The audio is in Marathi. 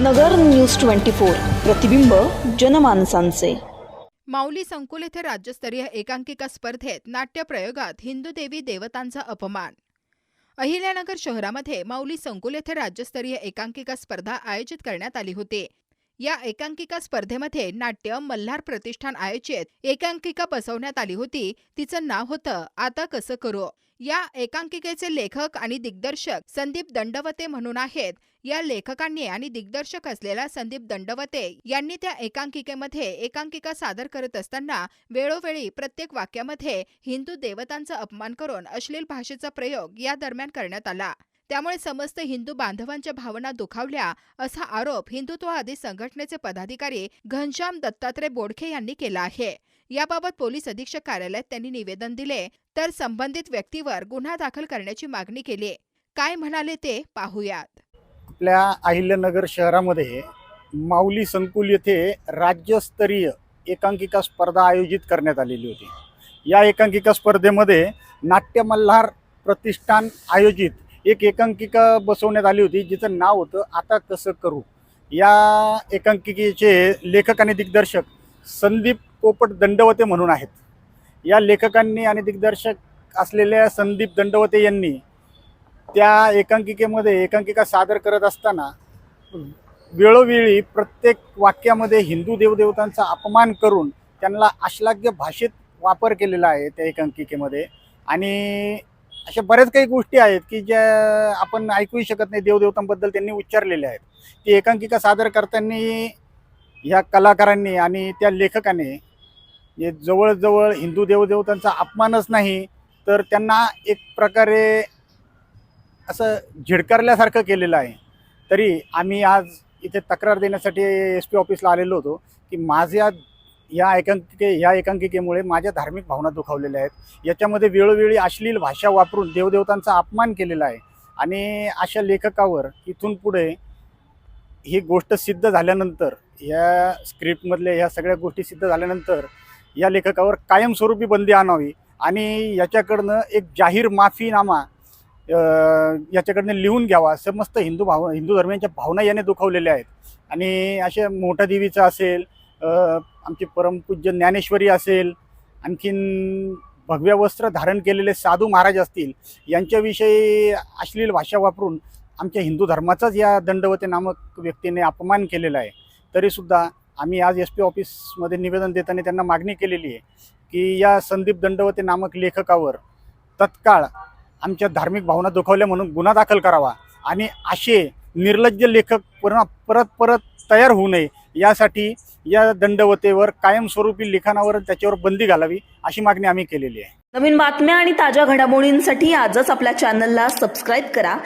नगर न्यूज ट्वेंटी फोर प्रतिबिंब जनमानसांचे. माऊली संकुल येथे राज्यस्तरीय एकांकिका स्पर्धेत नाट्य प्रयोगात हिंदू देवी देवतांचा अपमान. अहिल्यानगर शहरामध्ये माऊली संकुल येथे राज्यस्तरीय एकांकिका स्पर्धा आयोजित करण्यात आली होती. या एकांकिका स्पर्धेमध्ये नाट्य मल्हार प्रतिष्ठान आयोजित एकांकिका बसवण्यात आली होती. तिचं नाव होतं आता कसं करू? या एकांकिकेचे लेखक आणि दिग्दर्शक संदीप दंडवते म्हणून आहेत. या लेखकांनी आणि दिग्दर्शक असलेल्या संदीप दंडवते यांनी त्या एकांकिकेमध्ये एकांकिका सादर करत असताना वेळोवेळी प्रत्येक वाक्यामध्ये हिंदू देवतांचा अपमान करून अश्लील भाषेचा प्रयोग या दरम्यान करण्यात आला. त्यामुळे समस्त हिंदू बांधवांच्या भावना दुखावल्या असा आरोप हिंदुत्ववादी संघटनेचे पदाधिकारी घनश्याम दत्तात्रय बोडखे यांनी केला आहे. याबाबत पोलीस अधीक्षक कार्यालयात त्यांनी निवेदन दिले तर संबंधित व्यक्तीवर गुन्हा दाखल करण्याची मागणी केली. काय म्हणाले ते पाहूयात. आपल्या अहिल्यानगर शहरामध्ये माऊली संकुल येथे राज्यस्तरीय एकांकिका स्पर्धा आयोजित करण्यात आलेली होती. या एकांकिका स्पर्धेमध्ये नाट्य मल्हार प्रतिष्ठान आयोजित एक एकांकिका बसवण्यात आली होती जिचं नाव होतं आता कसं करू? या एकांकिकेचे लेखक आणि दिग्दर्शक संदीप पोपट दंडवते म्हणून आहेत. या लेखकांनी आणि दिग्दर्शक असलेल्या संदीप दंडवते यांनी त्या एकांकिकेमध्ये एकांकिका सादर करत असताना वेळोवेळी प्रत्येक वाक्यामध्ये हिंदू देवदेवतांचा अपमान करून त्यांना आश्लाघ्य भाषेत वापर केलेला आहे त्या एकांकिकेमध्ये. आणि अशा बऱ्याच काही गोष्टी आहेत की ज्या आपण ऐकूही शकत नाही. देवदेवतांबद्दल त्यांनी उच्चारलेल्या आहेत. ती एकांकिका सादर करताना ह्या कलाकारांनी आणि त्या लेखकाने जे जवळजवळ हिंदू देवदेवतांचा अपमानच नाही तर त्यांना एक प्रकारे असं झिडकारल्यासारखं केलेलं आहे. तरी आम्ही आज इथे तक्रार देण्यासाठी एस पी ऑफिसला आलेलो होतो की माझ्या या एकांकिके या एकांकिकेमुळे माझ्या धार्मिक भावना दुखावलेल्या आहेत. याच्यामध्ये वेळोवेळी अश्लील भाषा वापरून देवदेवतांचा अपमान केलेला आहे. आणि अशा लेखकावर इथून पुढे ही गोष्ट सिद्ध झाल्यानंतर या स्क्रिप्टमधल्या ह्या सगळ्या गोष्टी सिद्ध झाल्यानंतर या लेखकावर कायमस्वरूपी बंदी आणावी. आणि याच्याकडनं एक जाहीर माफीनामा याच्याकडनं लिहून घ्यावा. समस्त हिंदू भाव हिंदू धर्मियांच्या भावना याने दुखावलेल्या आहेत. आणि असे मोठा देवीचं असेल आमचे परमपूज्य ज्ञानेश्वरी असेल आणखीन भगव्या वस्त्र धारण केलेले साधू महाराज असतील यांच्याविषयी अश्लील भाषा वापरून आमच्या हिंदू धर्माचाच या दंडवते नामक व्यक्तीने अपमान केलेला आहे. तरीसुद्धा आम्ही आज एस पी ऑफिसमध्ये निवेदन देताना त्यांना मागणी केलेली आहे की या संदीप दंडवते नामक लेखकावर तत्काळ आमच्या धार्मिक भावना दुखावल्या म्हणून गुन्हा दाखल करावा आणि असे निर्लज्ज लेखक पुन्हा परत परत तयार होऊ नये. यासाठी या दंडवतेवर कायमस्वरूपी लिखाणावर त्याच्यावर बंदी घालावी अशी मागणी आम्ही केलेली आहे. नवीन बातम्या आणि ताज्या घडामोडींसाठी आजच आपल्या चॅनलला सबस्क्राईब करा.